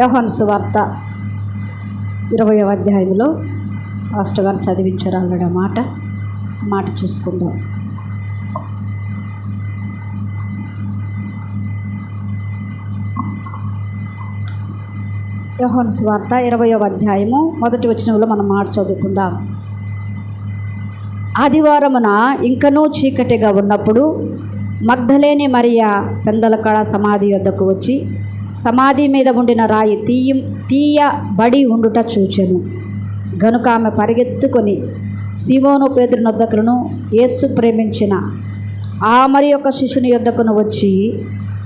యోహన్ సువార్త ఇరవయో అధ్యాయంలో పాస్టర్ గారు చదివించారు ఆల్రెడీ మాట. మాట చూసుకుందాం. యోహన్ సువార్త ఇరవయో అధ్యాయము మొదటి వచనంలో మనం మాట చదువుకుందాం. ఆదివారమున ఇంకనూ చీకటిగా ఉన్నప్పుడు మగ్ధలేని మరియా పెందలకడ సమాధి వద్దకు వచ్చి సమాధి మీద ఉండిన రాయి తీయ తీయబడి ఉండుట చూచెను. గనుక ఆమె పరిగెత్తుకొని సిమోను పేదరి నొద్దకులను యేసు ప్రేమించిన. ఆ మరి యొక్క శిష్యుని యొద్దకును వచ్చి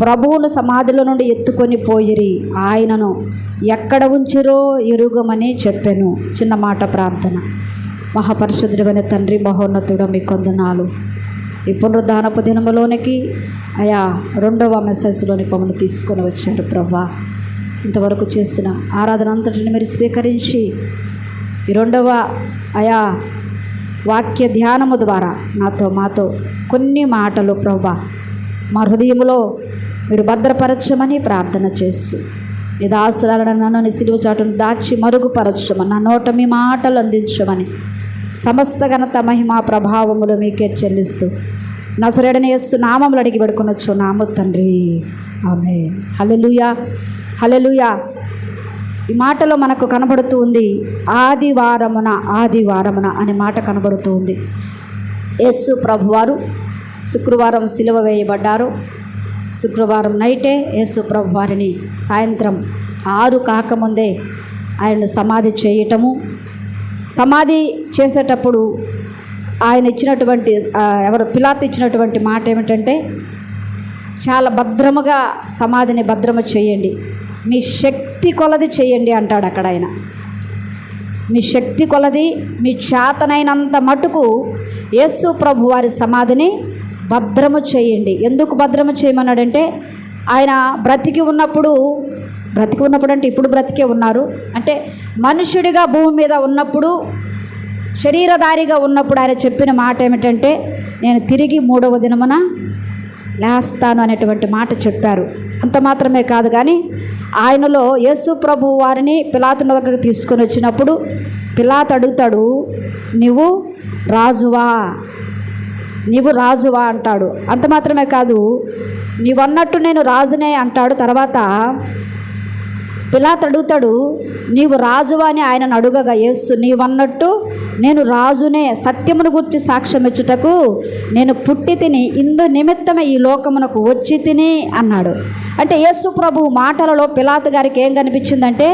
ప్రభువును సమాధిలో నుండి ఎత్తుకొని పోయిరి ఆయనను ఎక్కడ ఉంచిరో ఎరుగమని చెప్పాను. చిన్న మాట ప్రార్థన. మహాపరిశుద్ధుడైన తండ్రి మహోన్నతుడ మీ కొందనాలు ఈ పునరుద్ధానపు దినములోనికి అయా రెండవ మెసేజ్లోని మమ్మల్ని తీసుకొని వచ్చారు ప్రభా ఇంతవరకు చేసిన ఆరాధన అంతటిని మీరు స్వీకరించి ఈ రెండవ అయా వాక్య ధ్యానము ద్వారా నాతో మాతో కొన్ని మాటలు ప్రభా మా హృదయంలో మీరు భద్రపరచమని ప్రార్థన చేస్తూ నిదాసరాలను నన్ను నీ సిలువ చాటును దాచి మరుగుపరచమని నా నోట మీ మాటలు అందించమని సమస్త ఘనత మహిమ ప్రభావములు మీకే చెల్లిస్తూ నసరేడని యేసు నామములు అడిగి పెడుకొనొచ్చు నామ తండ్రి. ఆమె హలెలుయా హలెలుయా ఈ మాటలో మనకు కనబడుతూ ఉంది ఆదివారమున ఆదివారమున అనే మాట కనబడుతూ ఉంది. యేసు ప్రభువారు శుక్రవారం సిలువ వేయబడ్డారు. శుక్రవారం నైటే యేసు ప్రభు వారిని సాయంత్రం ఆరు కాకముందే ఆయనను సమాధి చేయటము సమాధి చేసేటప్పుడు ఆయన ఇచ్చినటువంటి ఎవరు పిలాత్ ఇచ్చినటువంటి మాట ఏమిటంటే చాలా భద్రముగా సమాధిని భద్రము చేయండి. మీ శక్తి కొలది చేయండి అంటాడు అక్కడ ఆయన. మీ శక్తి కొలది మీ చేతనైనంత మటుకు యేసు ప్రభు వారి సమాధిని భద్రము చేయండి. ఎందుకు భద్రము చేయమన్నాడంటే ఆయన బ్రతికి ఉన్నప్పుడు బ్రతికి ఉన్నప్పుడు అంటే ఇప్పుడు బ్రతికే ఉన్నారు. అంటే మనుషుడిగా భూమి మీద ఉన్నప్పుడు శరీరధారిగా ఉన్నప్పుడు ఆయన చెప్పిన మాట ఏమిటంటే నేను తిరిగి మూడవ దినమున లేస్తాను అనేటువంటి మాట చెప్పారు. అంత మాత్రమే కాదు కానీ ఆయనలో యేసు ప్రభు వారిని పిలాతుని దగ్గరకు తీసుకొని వచ్చినప్పుడు పిలాత్ అడుగుతాడు నువ్వు రాజువా? నీవు రాజువా? అంటాడు. అంత మాత్రమే కాదు నీవన్నట్టు నేను రాజునే అంటాడు. తర్వాత పిలాత్ అడుగుతాడు నీవు రాజువా అని ఆయనను అడుగగా యేసు నీవన్నట్టు నేను రాజునే సత్యమును గురించి సాక్ష్యం ఇచ్చుటకు నేను పుట్టి తిని ఇందు నిమిత్తమే ఈ లోకమునకు వచ్చి తిని అన్నాడు. అంటే యేసు ప్రభు మాటలలో పిలాత్ గారికి ఏం కనిపించిందంటే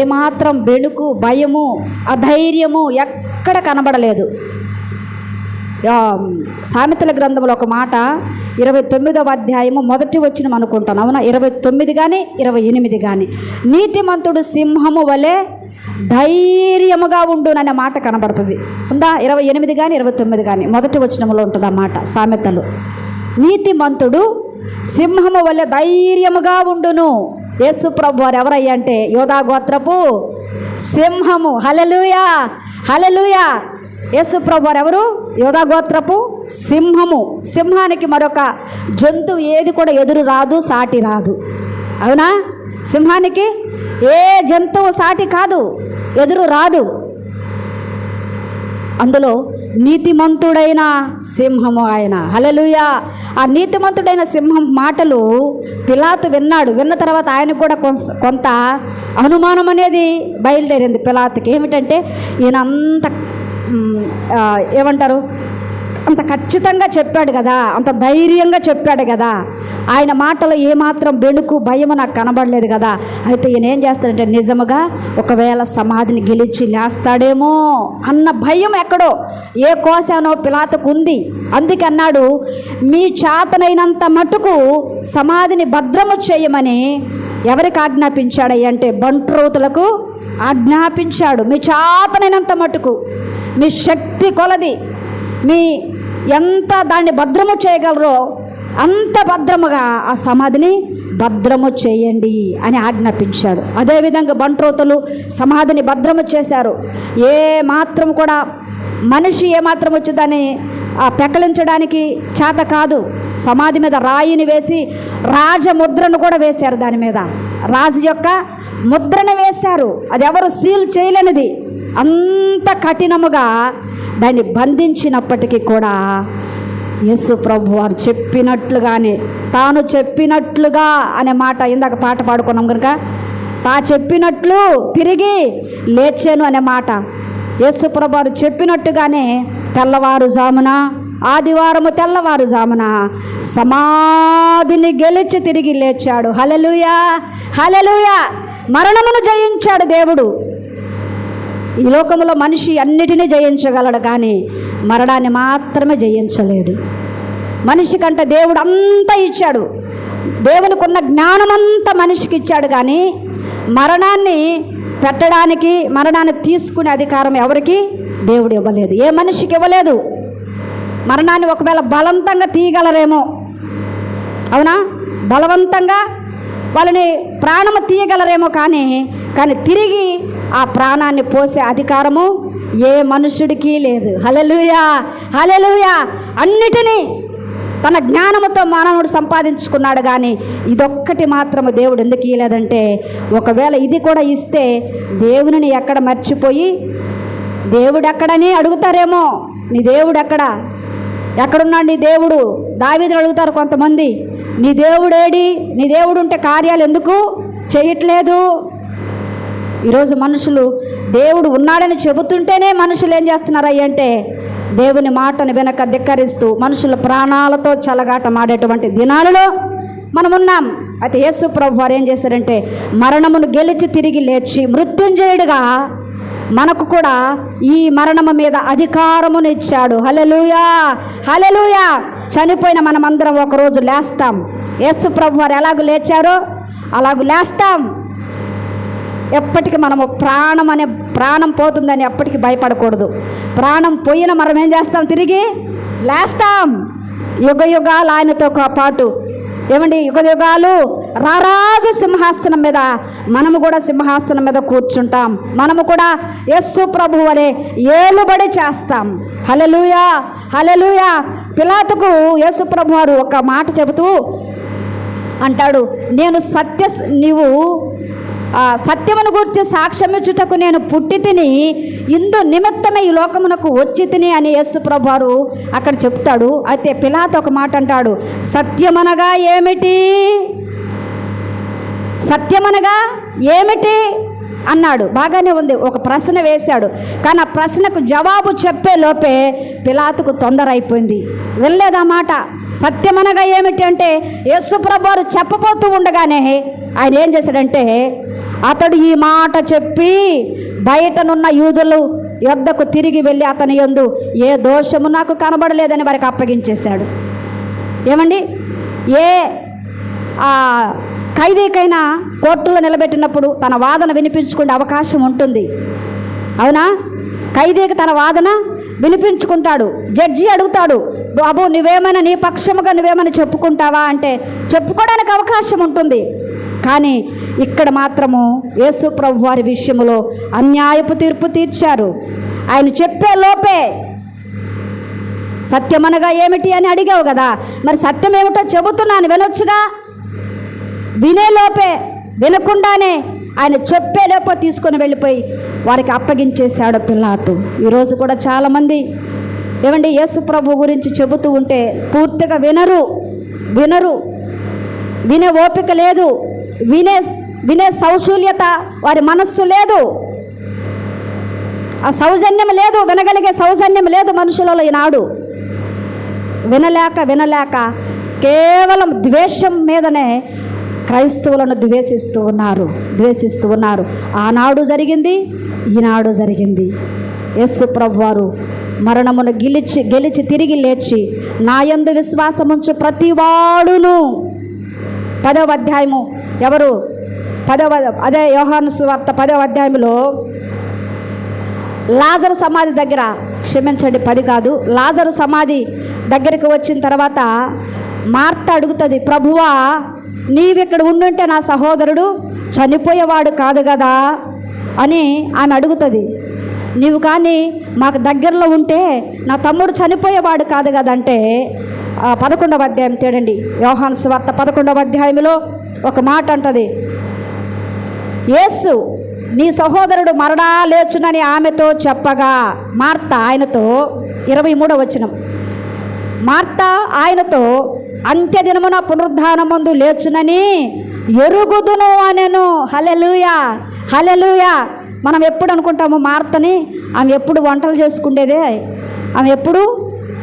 ఏమాత్రం బెణుకు భయము అధైర్యము ఎక్కడ కనబడలేదు. సామెతల గ్రంథంలో ఒక మాట ఇరవై తొమ్మిదవ అధ్యాయము మొదటి వచ్చిన అనుకుంటాను. అవునా? ఇరవై తొమ్మిది కానీ ఇరవై ఎనిమిది కానీ నీతిమంతుడు సింహము వలె ధైర్యముగా ఉండుననే మాట కనబడుతుంది. ఉందా? ఇరవై ఎనిమిది కానీ ఇరవై తొమ్మిది కానీ మొదటి వచనంలో ఉంటుంది ఆ మాట సామెతలు. నీతిమంతుడు సింహము వలె ధైర్యముగా ఉండును. యేసు ప్రభు వారు ఎవరయ్యా అంటే యోధా గోత్రపు సింహము. హలలుయా హలలుయా యేసు వారు ఎవరు యోధా గోత్రపు సింహము. సింహానికి మరొక జంతువు ఏది కూడా ఎదురు రాదు సాటి రాదు. అవునా? సింహానికి ఏ జంతువు సాటి కాదు ఎదురు రాదు. అందులో నీతిమంతుడైన సింహము ఆయన. హలలుయా ఆ నీతిమంతుడైన సింహం మాటలు పిలాతు విన్నాడు. విన్న తర్వాత ఆయన కూడా కొంత అనుమానం అనేది బయలుదేరింది పిలాతుకి. ఏమిటంటే ఈయన అంత ఏమంటారు? అంత ఖచ్చితంగా చెప్పాడు కదా అంత ధైర్యంగా చెప్పాడు కదా. ఆయన మాటలో ఏమాత్రం బెణుకు భయము నాకు కనబడలేదు కదా. అయితే ఈయన ఏం చేస్తాడంటే నిజముగా ఒకవేళ సమాధిని గెలిచి లేస్తాడేమో అన్న భయం ఎక్కడో ఏ కోశానో పిలాతకు ఉంది. అందుకన్నాడు మీ చేతనైనంత మటుకు సమాధిని భద్రము చేయమని ఎవరికి ఆజ్ఞాపించాడయ్యంటే బంట్రోతులకు ఆజ్ఞాపించాడు. మీ చేతనైనంత మటుకు. మీ శక్తి కొలది. మీ ఎంత దాన్ని భద్రము చేయగలరో అంత భద్రముగా ఆ సమాధిని భద్రము చేయండి అని ఆజ్ఞాపించాడు. అదేవిధంగా బంట్రోతలు సమాధిని భద్రము చేశారు. ఏ మాత్రం కూడా మనిషి ఏమాత్రం వచ్చి దాన్ని ఆ పెకలించడానికి చేత కాదు. సమాధి మీద రాయిని వేసి రాజముద్రను కూడా వేశారు దాని మీద. రాజు యొక్క ముద్రను వేశారు. అది ఎవరు సీల్ చేయలేనిది. అంత కఠినముగా దాన్ని బంధించినప్పటికీ కూడా యేసు ప్రభు వారు చెప్పినట్లుగానే తాను చెప్పినట్లుగా అనే మాట ఇందాక పాట పాడుకున్నాం కనుక తా చెప్పినట్లు తిరిగి లేచాను అనే మాట. యేసు ప్రభు వారు చెప్పినట్టుగానే తెల్లవారుజామున ఆదివారము తెల్లవారుజామున సమాధిని గెలిచి తిరిగి లేచాడు. హలలుయా హలలుయా మరణమును జయించాడు దేవుడు. ఈ లోకంలో మనిషి అన్నిటినీ జయించగలడు కానీ మరణాన్ని మాత్రమే జయించలేడు. మనిషి కంటే దేవుడు అంతా ఇచ్చాడు. దేవునికి ఉన్న జ్ఞానమంతా మనిషికి ఇచ్చాడు కానీ మరణాన్ని పెట్టడానికి మరణాన్ని తీసుకునే అధికారం ఎవరికి? దేవుడు ఇవ్వలేదు. ఏ మనిషికి ఇవ్వలేదు. మరణాన్ని ఒకవేళ బలవంతంగా తీయగలరేమో. అవునా? బలవంతంగా వాళ్ళని ప్రాణము తీయగలరేమో కానీ కానీ తిరిగి ఆ ప్రాణాన్ని పోసే అధికారము ఏ మనుషుడికి లేదు. హలలుయా హలలుయా అన్నిటినీ తన జ్ఞానముతో మానవుడు సంపాదించుకున్నాడు కానీ ఇదొక్కటి మాత్రము దేవుడు ఎందుకు ఇయ్యలేదంటే ఒకవేళ ఇది కూడా ఇస్తే దేవునిని ఎక్కడ మర్చిపోయి దేవుడు ఎక్కడని అడుగుతారేమో. నీ దేవుడు ఎక్కడ? ఎక్కడున్నాడు నీ దేవుడు? దావీదులు అడుగుతారు కొంతమంది. నీ దేవుడేడి? నీ దేవుడు ఉంటే కార్యాలు ఎందుకు? చేయట్లేదు. ఈరోజు మనుషులు దేవుడు ఉన్నాడని చెబుతుంటేనే మనుషులు ఏం చేస్తున్నారయ్య అంటే దేవుని మాటను వెనక ధిక్కరిస్తూ మనుషుల ప్రాణాలతో చలగాటమాడేటువంటి దినాలలో మనం ఉన్నాం అయితే యేసు ప్రభు వారు ఏం చేశారంటే మరణమును గెలిచి తిరిగి లేచి మృత్యుంజయుడిగా మనకు కూడా ఈ మరణము మీద అధికారమును ఇచ్చాడు. హలెలుయా హలెలుయా చనిపోయిన మనమందరం ఒకరోజు లేస్తాం. యేసు ప్రభు వారు ఎలాగ లేచారో అలాగ లేస్తాం. ఎప్పటికీ మనము ప్రాణం అనే ప్రాణం పోతుందని ఎప్పటికీ భయపడకూడదు. ప్రాణం పోయిన మనం ఏం చేస్తాం తిరిగి? లేస్తాం. యుగ యుగాలు ఆయనతో పాటు. ఏమండి? యుగ యుగాలు రారాజు సింహాసనం మీద మనము కూడా సింహాసనం మీద కూర్చుంటాం. మనము కూడా యస్సు ప్రభు వలె ఏలుబడి చేస్తాం. హలలుయా హలలుయా పిలాతకు యేసు ప్రభు వారు ఒక మాట చెబుతూ అంటాడు నేను సత్య నీవు సత్యమును గురించి సాక్ష్యమిచ్చుటకు నేను పుట్టి తిని ఇందు నిమిత్తమే ఈ లోకమునకు వచ్చి తిని అని యేసు ప్రభువారు అక్కడ చెప్తాడు. అయితే పిలాత్ ఒక మాట అంటాడు. సత్యమనగా ఏమిటి? సత్యమనగా ఏమిటి? అన్నాడు. బాగానే ఉంది. ఒక ప్రశ్న వేశాడు. కానీ ఆ ప్రశ్నకు జవాబు చెప్పే లోపే పిలాతుకు తొందర అయిపోయింది. వెళ్ళేదా మాట? సత్యమనగా ఏమిటి అంటే యేసుప్రభువారు చెప్పబోతూ ఉండగానే ఆయన ఏం చేశాడంటే అతడు ఈ మాట చెప్పి బయటనున్న యూదులు యొద్దకు తిరిగి వెళ్ళి అతని యందు ఏ దోషము నాకు కనబడలేదని వారికి అప్పగించేశాడు. ఏమండి? ఏ ఖైదీకైనా కోర్టులో నిలబెట్టినప్పుడు తన వాదన వినిపించుకునే అవకాశం ఉంటుంది. అవునా? ఖైదీకి తన వాదన వినిపించుకుంటాడు. జడ్జి అడుగుతాడు బాబు నువ్వేమైనా నీ పక్షముగా నువ్వేమైనా చెప్పుకుంటావా? అంటే చెప్పుకోవడానికి అవకాశం ఉంటుంది. కానీ ఇక్కడ మాత్రము యేసు ప్రభు వారి విషయంలో అన్యాయపు తీర్పు తీర్చారు. ఆయన చెప్పే లోపే అనగా ఏమిటి అని అడిగావు కదా? మరి సత్యం ఏమిటో చెబుతున్నాను వినొచ్చుగా? వినేలోపే వినకుండానే ఆయన చెప్పేలోపే తీసుకొని వెళ్ళిపోయి వారికి అప్పగించేశాడు పిల్లాతు ఈరోజు కూడా చాలామంది ఏమండి యేసు ప్రభు గురించి చెబుతూ ఉంటే పూర్తిగా వినరు వినరు. వినే ఓపిక లేదు వినే వినే సౌశూల్యత వారి మనస్సు లేదు. ఆ సౌజన్యం లేదు వినగలిగే సౌజన్యం లేదు మనుషులలో ఈనాడు. వినలేక వినలేక కేవలం ద్వేషం మీదనే క్రైస్తవులను ద్వేషిస్తూ ఉన్నారు ద్వేషిస్తూ ఉన్నారు. ఆనాడు జరిగింది ఈనాడు జరిగింది. యస్సు ప్రభువారు మరణమును గెలిచి గెలిచి తిరిగి లేచి నాయందు విశ్వాసముంచు ప్రతివాడును. పదవ అధ్యాయము ఎవరు పదవ అదే యోహాను సువార్త పదవ అధ్యాయంలో లాజరు సమాధి దగ్గర క్షమించండి పది కాదు లాజరు సమాధి దగ్గరికి వచ్చిన తర్వాత మార్త అడుగుతుంది ప్రభువా నీవిక్కడ ఉండుంటే నా సహోదరుడు చనిపోయేవాడు కాదు కదా అని ఆమె అడుగుతుంది. నీవు కానీ మాకు దగ్గరలో ఉంటే నా తమ్ముడు చనిపోయేవాడు కాదు కదంటే పదకొండవ అధ్యాయం తేడండి. యోహాన్ స్వార్త పదకొండవ అధ్యాయంలో ఒక మాట అంటది యేసు నీ సహోదరుడు మరణా లేచునని ఆమెతో చెప్పగా మార్త ఆయనతో ఇరవై మూడో వచనం. మార్త ఆయనతో అంత్యదినమున పునరుద్ధానమందు లేచునని ఎరుగుదును అనెను. హలెలుయా హలెలుయా మనం ఎప్పుడు అనుకుంటాము మార్తని? ఆమె ఎప్పుడు వంటలు చేసుకుండేదే. ఆమె ఎప్పుడు?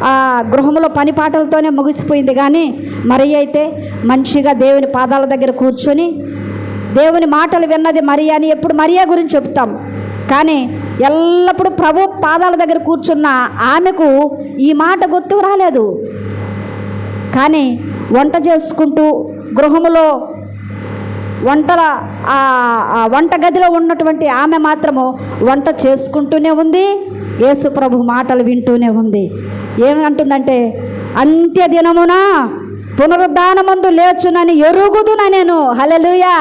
ఆ గృహంలో పని పాటలతోనే ముగిసిపోయింది కానీ మరి అయితే మంచిగా దేవుని పాదాల దగ్గర కూర్చొని దేవుని మాటలు విన్నది మరియా అని ఎప్పుడు మరియా గురించి చెప్తాం. కానీ ఎల్లప్పుడూ ప్రభు పాదాల దగ్గర కూర్చున్న ఆమెకు ఈ మాట గుర్తు రాలేదు. కానీ వంట చేసుకుంటూ గృహములో వంటల వంట గదిలో ఉన్నటువంటి ఆమె మాత్రము వంట చేసుకుంటూనే ఉంది. యేసు ప్రభు మాటలు వింటూనే ఉంది. ఏమంటుందంటే అంత్య దినమున పునరుద్ధానమందు లేచునని ఎరుగుదున నేను. హలలుయా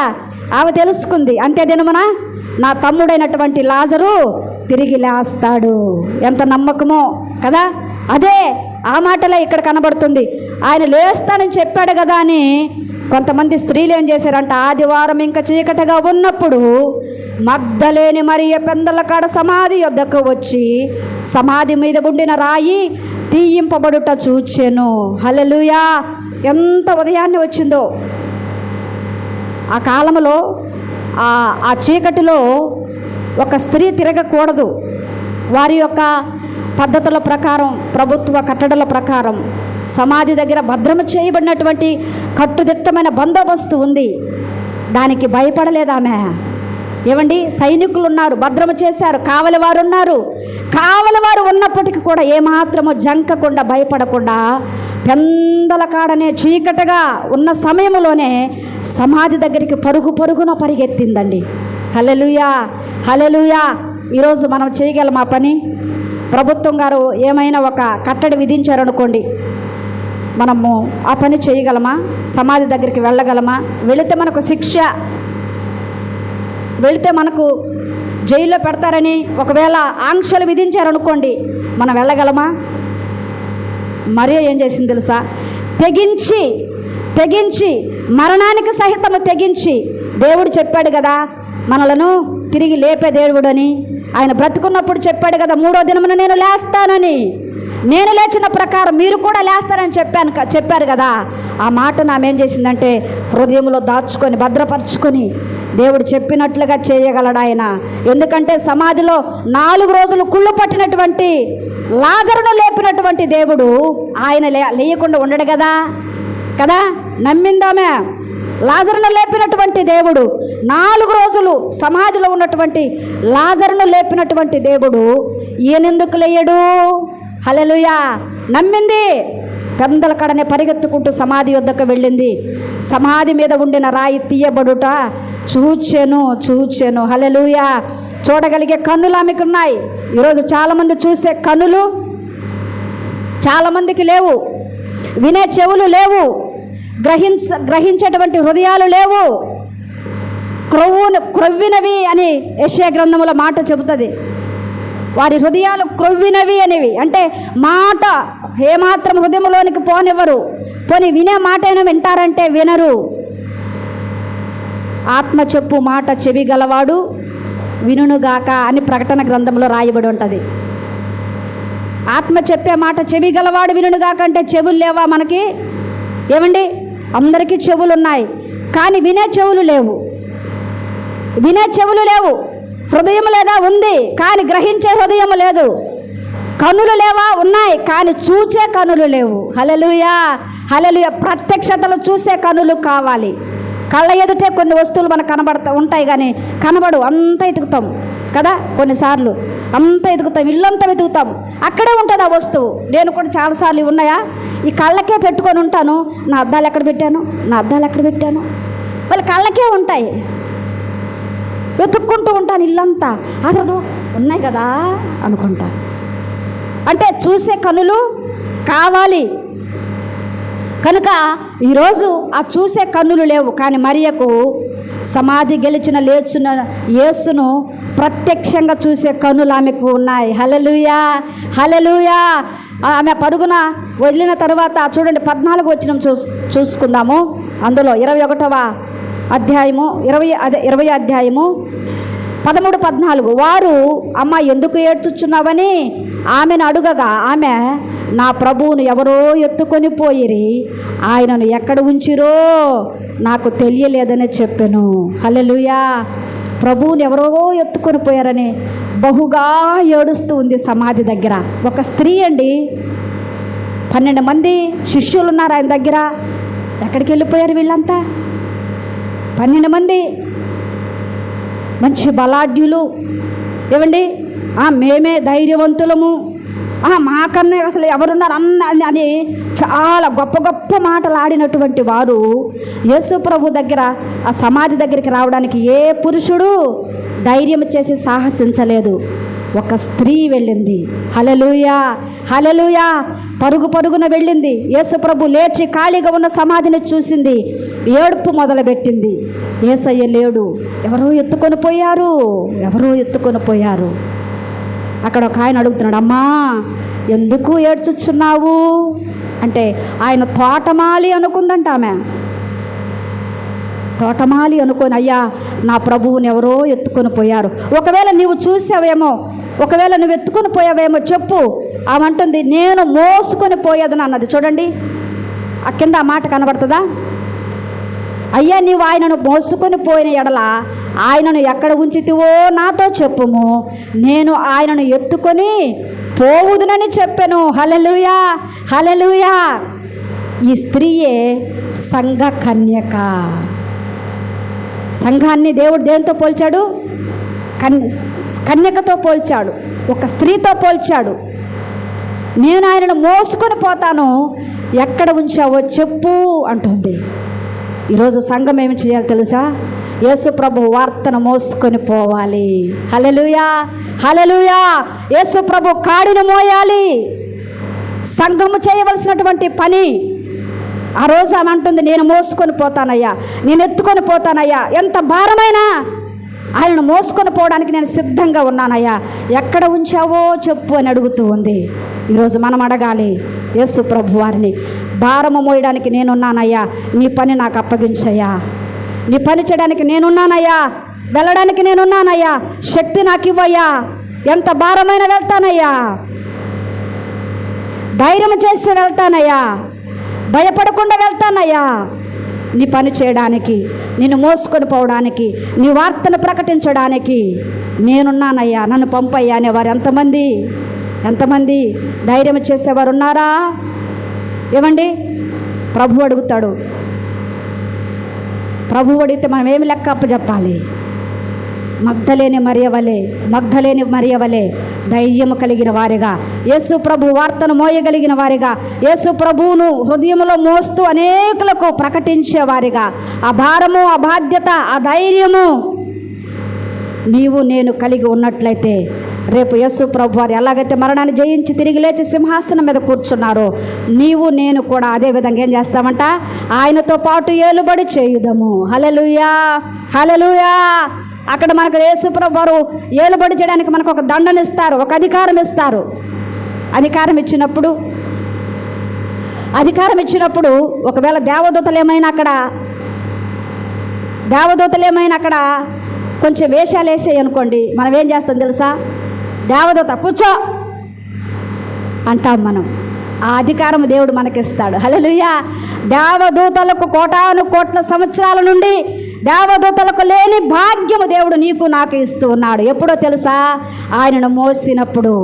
ఆమె తెలుసుకుంది. అంతే దినమున నా? తమ్ముడైనటువంటి లాజరు తిరిగి లేస్తాడు. ఎంత నమ్మకమో కదా? అదే ఆ మాటలే ఇక్కడ కనబడుతుంది. ఆయన లేస్తానని చెప్పాడు కదా అని కొంతమంది స్త్రీలు ఏం చేశారంట ఆదివారం ఇంకా చీకటిగా ఉన్నప్పుడు మగ్ధలేని మరియ పెందల కాడ సమాధి యొద్దకు వచ్చి సమాధి మీద ఉండిన రాయి తీయింపబడుట చూచెను. హలలుయా ఎంత ఉదయాన్నే వచ్చిందో. ఆ కాలంలో ఆ చీకటిలో ఒక స్త్రీ తిరగకూడదు. వారి యొక్క పద్ధతుల ప్రకారం ప్రభుత్వ కట్టడల ప్రకారం సమాధి దగ్గర భద్రము చేయబడినటువంటి కట్టుదిట్టమైన బందోబస్తు ఉంది. దానికి భయపడలేదు ఆమె. ఏమండి? సైనికులు ఉన్నారు భద్రము చేశారు కావలి వారు ఉన్నారు కావలి వారు ఉన్నప్పటికీ కూడా ఏమాత్రము జంకకుండా భయపడకుండా పెందల కాడనే చీకటగా ఉన్న సమయంలోనే సమాధి దగ్గరికి పరుగు పరుగున పరిగెత్తిందండి. హలెలుయా హలెలుయా ఈరోజు మనం చేయగలం ఆ పని? ప్రభుత్వం గారు ఏమైనా ఒక కట్టడి విధించారనుకోండి మనము ఆ పని చేయగలమా? సమాధి దగ్గరికి వెళ్ళగలమా? వెళితే మనకు శిక్ష వెళితే మనకు జైల్లో పెడతారని ఒకవేళ ఆంక్షలు విధించారనుకోండి మనం వెళ్ళగలమా? మరియు ఏం చేసింది తెలుసా? తెగించి తెగించి మరణానికి సహితము తెగించి దేవుడు చెప్పాడు కదా మనలను తిరిగి లేపే దేవుడని. ఆయన బ్రతుకున్నప్పుడు చెప్పాడు కదా మూడో దినమున నేను లేస్తానని. నేను లేచిన ప్రకారం మీరు కూడా లేస్తారని చెప్పాను చెప్పారు కదా. ఆ మాట నామేం చేసిందంటే హృదయంలో దాచుకొని భద్రపరుచుకొని దేవుడు చెప్పినట్లుగా చేయగలడు ఆయన. ఎందుకంటే సమాధిలో నాలుగు రోజులు కుళ్ళు పట్టినటువంటి లాజరును లేపినటువంటి దేవుడు ఆయన లే లేయకుండా ఉండడు కదా? కదా? నమ్మిందామే? లాజరును లేపినటువంటి దేవుడు నాలుగు రోజులు సమాధిలో ఉన్నటువంటి లాజరును లేపినటువంటి దేవుడు ఈయనెందుకు లేయడు? హలలుయా నమ్మింది? పెందల కడనే పరిగెత్తుకుంటూ సమాధి వద్దకు వెళ్ళింది. సమాధి మీద ఉండిన రాయి తీయబడుట చూచెను చూచెను. హలెలుయా చూడగలిగే కన్నులు ఆమెకు ఉన్నాయి ఈరోజు చాలామంది చూసే కన్నులు చాలామందికి లేవు. వినే చెవులు లేవు. గ్రహించ గ్రహించేటువంటి హృదయాలు లేవు. క్రొవ్వును క్రొవ్వినవి అని యశయ గ్రంథముల మాట చెబుతుంది. వారి హృదయాలు క్రొవ్వినవి అనేవి. అంటే మాట ఏమాత్రం హృదయంలోనికి పోనివ్వరు. పోని వినే మాట అయినా వింటారంటే వినరు. ఆత్మ చెప్పు మాట చెవి గలవాడు వినుగాక అని ప్రకటన గ్రంథంలో రాయబడి ఉంటుంది. ఆత్మ చెప్పే మాట చెవి గలవాడు వినుగాక అంటే చెవులు లేవా మనకి? ఏమండి? అందరికీ చెవులు ఉన్నాయి కానీ వినే చెవులు లేవు. వినే చెవులు లేవు. హృదయం లేదా ఉంది కానీ గ్రహించే హృదయం లేదు. కనులు లేవా? ఉన్నాయి కానీ చూచే కనులు లేవు. హలలుయా హలలుయ ప్రత్యక్షతలు చూసే కనులు కావాలి. కళ్ళ ఎదుటే కొన్ని వస్తువులు మనకు కనబడతా ఉంటాయి కానీ కనబడు అంతా ఎతుకుతాం కదా? కొన్నిసార్లు అంతా ఎదుగుతాం ఇల్లంతా వెతుకుతాం. అక్కడే ఉంటుంది ఆ వస్తువు. నేను కూడా చాలాసార్లు ఉన్నాయా? ఈ కళ్ళకే పెట్టుకొని ఉంటాను. నా అద్దాలు ఎక్కడ పెట్టాను? నా అద్దాలు ఎక్కడ పెట్టాను? వాళ్ళ కళ్ళకే ఉంటాయి. వెతుక్కుంటూ ఉంటాను ఇల్లంతా. అసలు ఉన్నాయి కదా అనుకుంటా. అంటే చూసే కనులు కావాలి. కనుక ఈరోజు ఆ చూసే కన్నులు లేవు. కానీ మరియకు సమాధి గెలిచిన లేచిన యేసును ప్రత్యక్షంగా చూసే కన్నులు ఆమెకు ఉన్నాయి. హలలుయా హలలుయా ఆమె పరుగున వదిలిన తర్వాత చూడండి పద్నాలుగు వచ్చిన చూ చూసుకుందాము. అందులో ఇరవై ఒకటవ అధ్యాయము ఇరవై అదే ఇరవై అధ్యాయము పదమూడు పద్నాలుగు. వారు అమ్మ ఎందుకు ఏడ్చుచున్నావని? ఆమెను అడుగగా ఆమె నా ప్రభువును ఎవరో ఎత్తుకొని పోయిరి. ఆయనను ఎక్కడ ఉంచిరో నాకు తెలియలేదని చెప్పాను. హల్లెలూయా. ప్రభువుని ఎవరో ఎత్తుకొని పోయారని బహుగా ఏడుస్తూ ఉంది సమాధి దగ్గర. ఒక స్త్రీ అండి. పన్నెండు మంది శిష్యులు ఉన్నారు ఆయన దగ్గర. ఎక్కడికి వెళ్ళిపోయారు వీళ్ళంతా? పన్నెండు మంది మంచి బలాఢ్యులు. ఏమండి? ఆ, మేమే ధైర్యవంతులము. ఆ, మాకన్నా అసలు ఎవరున్నారు అన్న అని- అని చాలా గొప్ప గొప్ప మాటలు ఆడినటువంటి వారు యేసు ప్రభు దగ్గర ఆ సమాధి దగ్గరికి రావడానికి ఏ పురుషుడు ధైర్యం చేసి సాహసించలేదు. ఒక స్త్రీ వెళ్ళింది. హలలుయా హలలుయా పరుగు పరుగున వెళ్ళింది. యేసుప్రభు లేచి ఖాళీగా ఉన్న సమాధిని చూసింది. ఏడుపు మొదలుపెట్టింది. ఏసయ్య లేడు. ఎవరో ఎత్తుకొని పోయారు. ఎవరో ఎత్తుకొని పోయారు. అక్కడ ఒక ఆయన అడుగుతున్నాడు అమ్మా ఎందుకు ఏడ్చుచున్నావు? అంటే ఆయన తోటమాలి అనుకుందంట ఆమె. తోటమాలి అనుకొని అయ్యా నా ప్రభువుని ఎవరో ఎత్తుకొని పోయారు. ఒకవేళ నీవు చూసావేమో ఒకవేళ నువ్వు ఎత్తుకొని పోయావేమో చెప్పు. ఆమంటుంది నేను మోసుకొని పోయేదని? అన్నది. చూడండి ఆ కింద ఆ మాట కనబడుతుందా? అయ్యా నీవు ఆయనను మోసుకొని పోయిన ఎడల ఆయనను ఎక్కడ ఉంచితివో నాతో చెప్పుము. నేను ఆయనను ఎత్తుకొని పోవుదునని చెప్పాను. హలలుయా హలలుయా ఈ స్త్రీయే సంఘ కన్యక. సంఘాన్ని దేవుడు దేంతో పోల్చాడు? కన్యకతో పోల్చాడు ఒక స్త్రీతో పోల్చాడు. నేను ఆయనను మోసుకొని పోతాను ఎక్కడ ఉంచావో చెప్పు అంటుంది. ఈరోజు సంఘం ఏమి చేయాలి తెలుసా? యేసు ప్రభు వార్తను మోసుకొని పోవాలి. హలలుయా హలలుయా యేసు ప్రభు కాడిని మోయాలి. సంఘము చేయవలసినటువంటి పని. ఆ రోజు ఆమె అంటుంది నేను మోసుకొని పోతానయ్యా నేను ఎత్తుకొని పోతానయ్యా. ఎంత భారమైనా ఆయనను మోసుకొని పోవడానికి నేను సిద్ధంగా ఉన్నానయ్యా. ఎక్కడ ఉంచావో చెప్పు అని అడుగుతూ ఉంది. ఈరోజు మనం అడగాలి యేసు ప్రభు వారిని భారము మోయడానికి నేనున్నానయ్యా. నీ పని నాకు అప్పగించయ్యా. నీ పని చేయడానికి నేనున్నానయ్యా. వెళ్ళడానికి నేనున్నానయ్యా. శక్తి నాకు ఇవ్వయ్యా. ఎంత భారమైన వెళ్తానయ్యా. ధైర్యం చేసి వెళ్తానయ్యా. భయపడకుండా వెళ్తానయ్యా. నీ పని చేయడానికి నిన్ను మోసుకొని పోవడానికి నీ వార్తను ప్రకటించడానికి నేనున్నానయ్యా నన్ను పంపయ్యా అనేవారు ఎంతమంది? ఎంతమంది ధైర్యం చేసేవారు ఉన్నారా? ఏమండి? ప్రభు అడుగుతాడు. ప్రభు అడిగితే మనం ఏమి లెక్క అప్పచెప్పాలి? మగ్ధలేని మరియవలే మగ్ధలేని మరియవలే ధైర్యము కలిగిన వారిగా యేసు ప్రభు వార్తను మోయగలిగిన వారిగా యేసు ప్రభువును హృదయంలో మోస్తూ అనేకులకు ప్రకటించేవారిగా ఆ భారము ఆ బాధ్యత ఆ ధైర్యము నీవు నేను కలిగి ఉన్నట్లయితే రేపు యేసు ప్రభు వారు ఎలాగైతే మరణాన్ని జయించి తిరిగి లేచి సింహాసనం మీద కూర్చున్నారో నీవు నేను కూడా అదే విధంగా ఏం చేస్తామంట? ఆయనతో పాటు ఏలుబడి చేయుదము. హలలుయా హలలుయా అక్కడ మనకు యేసుప్రభు వారు ఏలుబడి చేయడానికి మనకు ఒక దండను ఇస్తారు ఒక అధికారం ఇస్తారు. అధికారం ఇచ్చినప్పుడు అధికారం ఇచ్చినప్పుడు ఒకవేళ దేవదూతలు ఏమైనా అక్కడ దేవదూతలు ఏమైనా అక్కడ కొంచెం వేషాలు వేసాయి అనుకోండి మనం ఏం చేస్తాం తెలుసా? దేవదూత కూర్చో అంటాం మనం. ఆ అధికారం దేవుడు మనకిస్తాడు. హలో దేవదూతలకు కోటాను కోట్ల సంవత్సరాల నుండి దేవదూతలకు లేని భాగ్యము దేవుడు నీకు నాకు ఇస్తూ ఉన్నాడు ఎప్పుడో తెలుసా? ఆయనను మోసినప్పుడు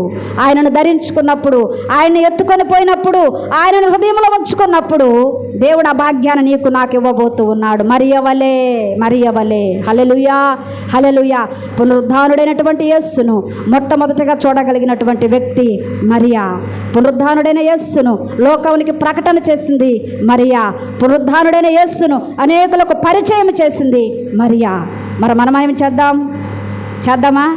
ఆయనను ధరించుకున్నప్పుడు ఆయన్ని ఎత్తుకొని పోయినప్పుడు ఆయనను హృదయంలో ఉంచుకున్నప్పుడు దేవుడు ఆ భాగ్యాన్ని నీకు నాకు ఇవ్వబోతూ ఉన్నాడు. మరియవలే మరియవలే. హలెలుయా హలెలుయా పునరుద్ధానుడైనటువంటి యేస్సును మొట్టమొదటిగా చూడగలిగినటువంటి వ్యక్తి మరియా. పునరుద్ధానుడైన యస్సును లోకానికి ప్రకటన చేసింది మరియా. పునరుద్ధానుడైన యస్సును అనేకులకు పరిచయం చేసింది మరియా. మరి మనం ఏం చేద్దాం? చేద్దామా?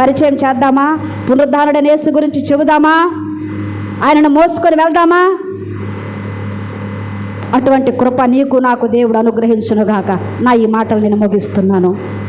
పరిచయం చేద్దామా? పునరుద్ధానుడైన యేసు గురించి చెబుదామా? ఆయనను మోసుకొని వెళ్దామా? అటువంటి కృప నీకు నాకు దేవుడు అనుగ్రహించునుగాక. నా ఈ మాటలు నేను ముగిస్తున్నాను.